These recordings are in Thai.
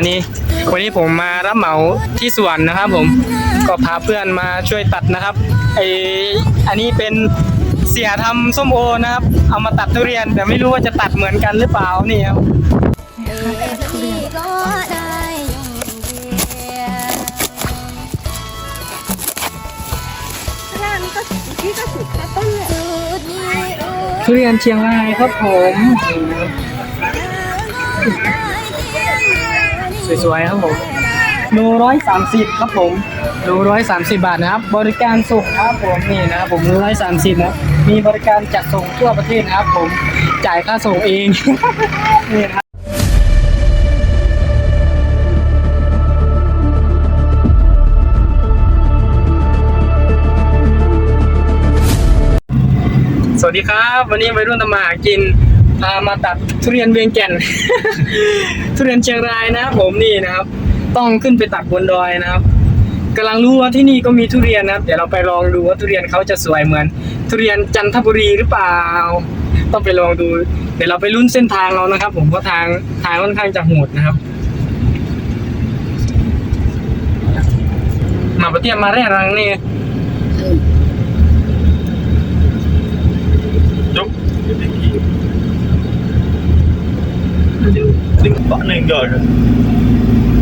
วันนี้วันนี้ผมมารับเหมาที่สวนนะครับ ผมก็พาเพื่อนมาช่วยตัดนะครับไออันนี้เป็นเสียทำส้มโอนะครับ เอามาตัดทุเรียน แต่ไม่รู้ว่าจะตัดเหมือนกันหรือเปล่านี่ครับก็ได้อย่างเดียวข้างล่างนี่ก็พี่ก็สุดแค่ต้นเลยสุดนี้โอ้ทุเรียนเชียงรายครับผม สวยๆครับผมโลร้อยสามสิบครับผมโลร้อยสามสิบบาทนะครับ บริการส่งครับผมนี่นะครับผมโลร้อยสามสิบนะมีบริการจัดส่งทั่วประเทศนะครับ ผมจ่ายค่าส่งเองนี่นะครับสวัสดีครับ วันนี้วัยรุ่นทำมากิน พามาตัดทุเรียนเวียงแก่น ทุเรียนเชียงรายนะครับผมนี่นะครับ ต้องขึ้นไปตัดบนดอยนะครับกำลังรู้ว่าที่นี่ก็มีทุเรียนนะครับ เดี๋ยวเราไปลองดูว่าทุเรียนเขาจะสวยเหมือน ทุเรียนจันทบุรีหรือเปล่า ต้องไปลองดู เดี๋ยวเราไปลุ้นเส้นทางเรานะครับ ผมเพราะทางทางค่อนข้างจะโหดนะครับ มาประเทียมมาแร่รังนี่ Đừng bỏ lên rồi rồi.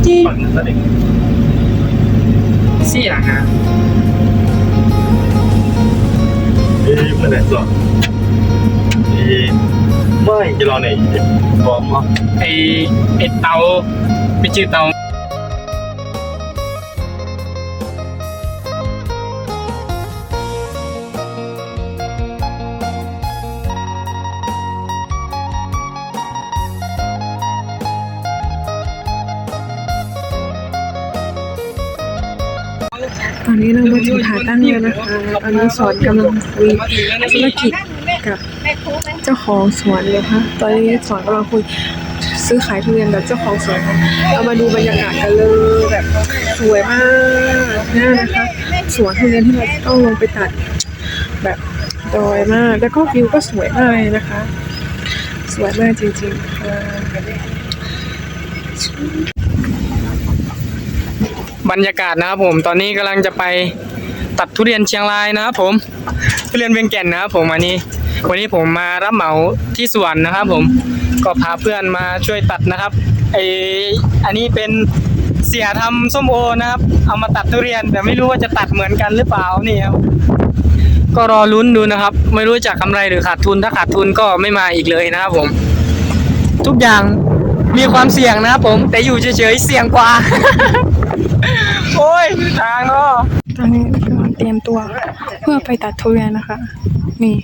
จี้ Bằng gia đình. เสี่ยงอะ Ê, mà đẹp rồi. Ê, mới cái lò này bom hả? ไอไอเตาไปจือเตา ตอนนี้เรามาถึงผาตั้งแล้วนะคะตอนนี้สอนกำลังคุยธุรกิจกับเจ้าของสวนเลยค่ะตอนนี้สอนกำลังคุยซื้อขายทุเรียนแบบเจ้าของสวนเรามาดูบรรยากาศกันเลยแบบสวยมากน่านะคะสวนทุเรียนที่เราต้องลงไปตัดแบบดอยมาก แล้วก็วิวก็สวยมากเลยนะคะ สวยมากจริงๆค่ะ รรยากาศนะครับผมตอนนี้กำลังจะไปตัดทุเรียนเชียงรายนะครับผมทุเรียนเวียงแก่นนะครับผมอันนี้ วันนี้ผมมารับเหมาที่สวนนะครับ ผมก็พาเพื่อนมาช่วยตัดนะครับไออันนี้เป็นเสียทำส้มโอนะครับ เอามาตัดทุเรียนแต่ไม่รู้ว่าจะตัดเหมือนกันหรือเปล่านี่ครับก็รอลุ้นดูนะครับ ไม่รู้จะกำไรหรือขาดทุนถ้าขาดทุนก็ไม่มาอีกเลยนะครับผม ทุกอย่างมีความเสี่ยงนะครับผม แต่อยู่เฉยๆเสี่ยงกว่าางเนาะตอนนี้กำลังเตรียมตัวเพื่อไปตัดทุเรียนนะคะ นี่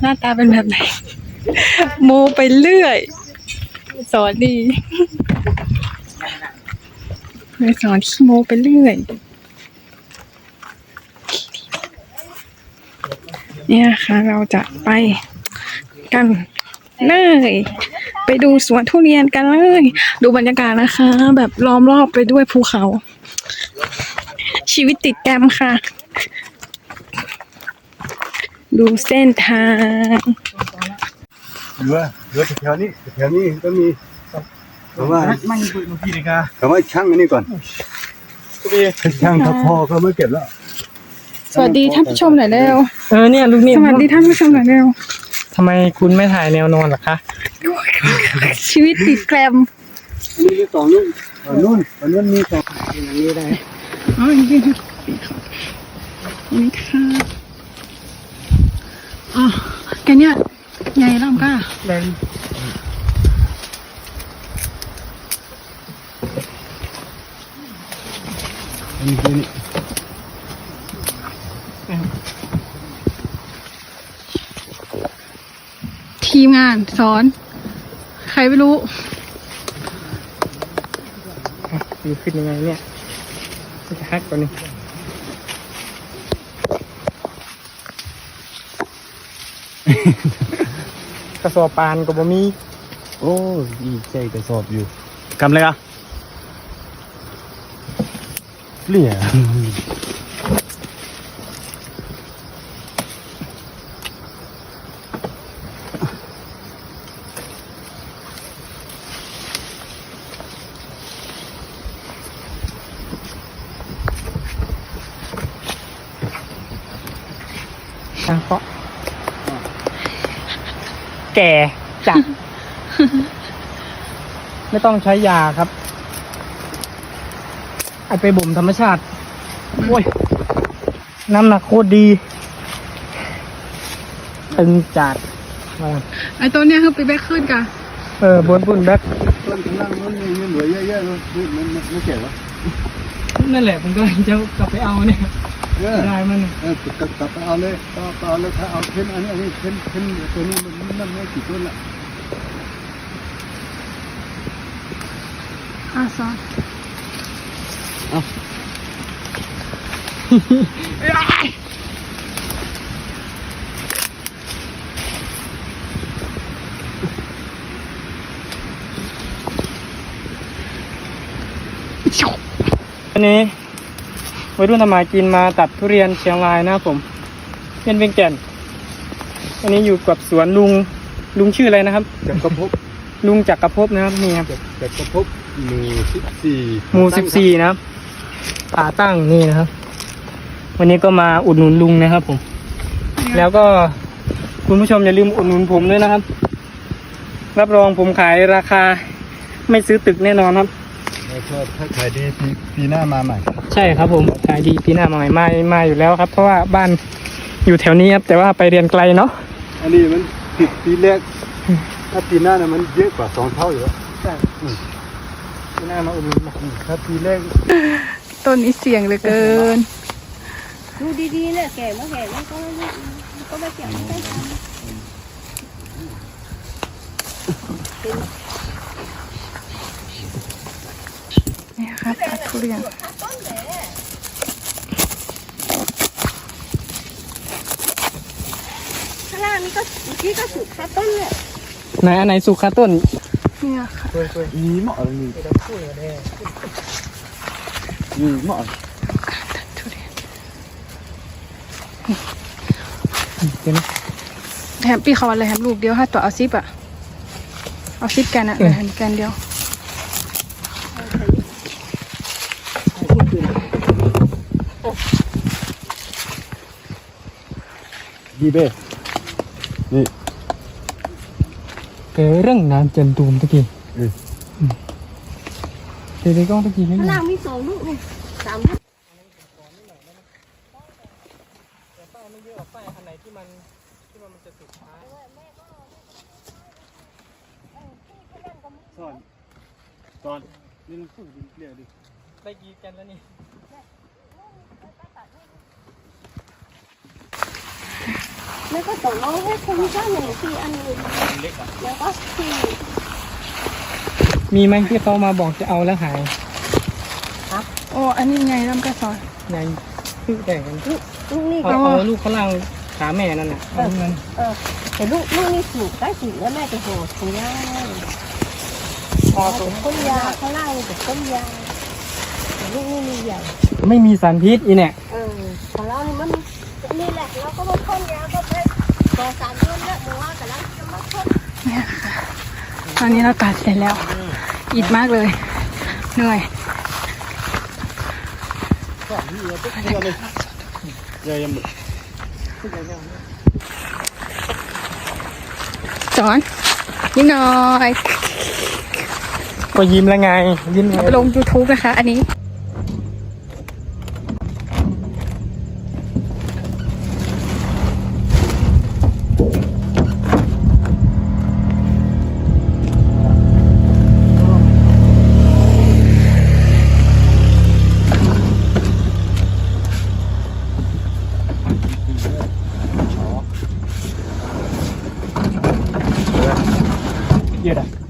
หน้าตาเป็นแบบไหน โมไปเรื่อย สอนดีไม่สอนขี้โมไปเรื่อย เนี่ยค่ะ เราจะไปกันเลย ไปดูสวนทุเรียนกันเลย ดูบรรยากาศนะคะ แบบล้อมรอบไปด้วยภูเขา ชีวิตติดแกรมค่ะ ดูเส้นทาง Dua, dua ke แถวนี้แถวนี้ก็มีคำว่า Mang bụi một gì này cả. คำว่าช่างอันนี้ก่อนช่างเขาพอเขาไม่เก็บแล้ว สวัสดีท่านผู้ชมหน่อยเร็วเออเนี่ยลูกนี่สวัสดีท่านผู้ชมหน่อยเร็วทำไมคุณไม่ถ่ายแนวนอนล่ะคะ ชีวิตติดแกรมอันนี้มีสองนู่นอันนู่นอันนู้นมีสองอย่างนี้ได้อ๋อนี่คือนี่ค่ะอ๋อแกเนี่ยใหญ่ล่ำก้าอันนี้คือนี่ทีมงานสอนใค รไม่รู้ดีขึ้นยังไงเนี่ยจะฮักกว่านี้กระสอบปานกับบะมี โอ้ยใจกระสอบอยู่กำเลยอะเหลี่ย สังเพราะแก่จัด ไม่ต้องใช้ยาครับอไปบ่มธรรมชาติโอ้ย น้ำหนักโคตรดีตึงจัดไอตัวเนี้ยคือไปแบกขึ้นกันเออบนปุ่นแบกต้นข้างล่างนู้นนี่เหลือเยอๆเลยมันไม่เจ็บวนั่นแหละผมก็จะกลับไปเอาเนี่ย ได้มันเออกลับกลับไปเอาเลยต่อต่อเลยถ้าเอาเพ้นอันนี้อันนี้เพ้นเพ้นตัวนี้มันมันไม่กี่ต้นละอะซ้อนวันนี้ วัยรุ่นทำมากินมาตัดทุเรียนเชียงรายนะครับผมเป็นเวียงแก่นอันนี้อยู่กับสวนลุงลุงชื่ออะไรนะครับจากกระพบลุงจักรภพนะครับนี่ครับจากจากกระพบหมู่สิบสี่หมู่สิบสี่นะครับป่าตั้งนี่นะครับ วันนี้ก็มาอุดหนุนลุงนะครับผม แล้วก็คุณผู้ชมอย่าลืมอุดหนุนผมด้วยนะครับ รับรองผมขายราคาไม่ซื้อตึกแน่นอนครับแล้ว ก็ถ้าขายดีปีปีหน้ามาใหม่ ใช่ครับผมขายดีปีหน้ามาใหม่มามาอยู่แล้วครับ เพราะว่าบ้านอยู่แถวนี้ครับแต่ว่าไปเรียนไกลเนาะอันนี้มันติดปีแรกถ้าปีหน้าเนี่ยมันเยอะกว่าสองเท่าอยู่แล้วใช่ปีหน้ามาอุดหนุนมาถ้าปีแรกต้นนี้เสี่ยงเหลือเกินดูดีๆเนี่ยแก่เมื่อแก่มันก็ไม่มันก็ไม่เกี่ยวไม่ได้ทนี่ ค่ะตัดทุเรียนำข้างล่างนี่ก็ที่ก็สุดค่ะต้นเนี่ยไหนอันไหนสุขาต้นเนี่ยค่ะมีเหมาะเลยมีเดี๋ยวพูดเลยมีเหมาะทุเรียนเดี๋ยวนะแถมปีเขาอะไรแถมลูกเดียวค่ะตัวเอาซิปอะเอาซิปแกนอะเหลือแถมแกนเดียว ดีเบ้นี่เกเรื่องน้ำจันตูมตะกี้อืม อืมเดี๋ยวๆกล้องตะกี้ให้ข้างดูล่างมีสองลูกนี่สามลูกป้ายไม่เยอะป้ายอันไหนที่มันที่มันจะสุดท้ายซ่อนตอนนี่มันพูดดิเรียกดิได้กี่กันแล้วนี่ แล้วก็ต่อน้องให้คนข้างหนึ่งสี่อันหนึ่งแล้วก็สี่มีไหมที่เขามาบอกจะเอาแล้วหายโอ้อันนี้ไงลำกระสอนไงคือแต่งกันลูกนี่เอาก็เอาลูกเขาล่างขาแม่นั่นน่ะเอาเงินเออแต่ลูกลูกนี่สูบได้สูบแล้วแม่จะโหดคุณย่าพอตัวต้นยาข้างล่างนี่เป็นต้นยาแต่ลูกนี่มีใหญ่ไม่มีสารพิษอีเนี่ยเออของเรานี่มันนี่แหละเราก็มาพ่นยาก็ไปต่อสาม เนี่ยค่ะตอนนี้เราตัดเสร็จแล้ว อิดมากเลย เหนื่อยเยอะยังหมดสอนนิดหน่อย ก็ยิ้มแล้วไง ยิ้มลง YouTube นะคะ อันนี้ เ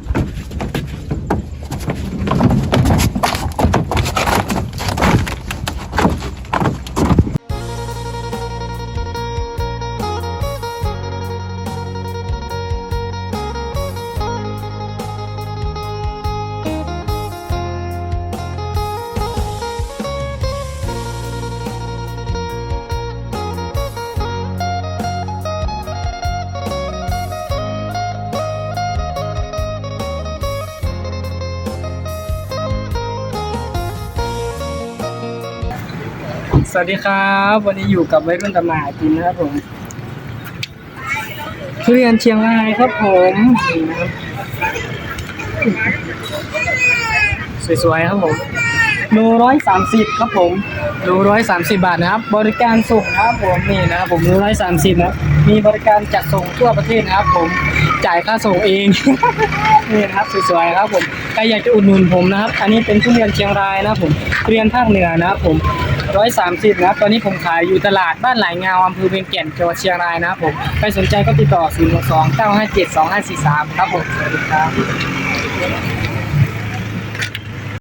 วัสดีครับ วันนี้อยู่กับไวรุ่นตำมาหากินนะครับผมทุเรียนเชียงรายครับผมสวยๆครับผมโลร้อยสามสิบครับผมโลร้อยสามสิบบาทนะครับ บริการส่งนะครับผมนี่นะครับผมโลร้อยสามสิบนะมีบริการจัดส่งทั่วประเทศนะครับ ผมจ่ายค่าส่งเองนี่นะครับสวยๆครับผมใครอยากจะอุดหนุนผมนะครับ อันนี้เป็นทุเรียนเชียงรายนะครับผมทุเรียนภาคเหนือนะครับผม ร้อยสามสิบนะครับ ตอนนี้ผมขายอยู่ตลาดบ้านหลายงาอำเภอเวียงแก่นจังหวัดเชียงรายนะครับผมใครสนใจก็ติดต่อ 0 2 9 5 7 2 5 4 3 ครับผม สวัสดีครับ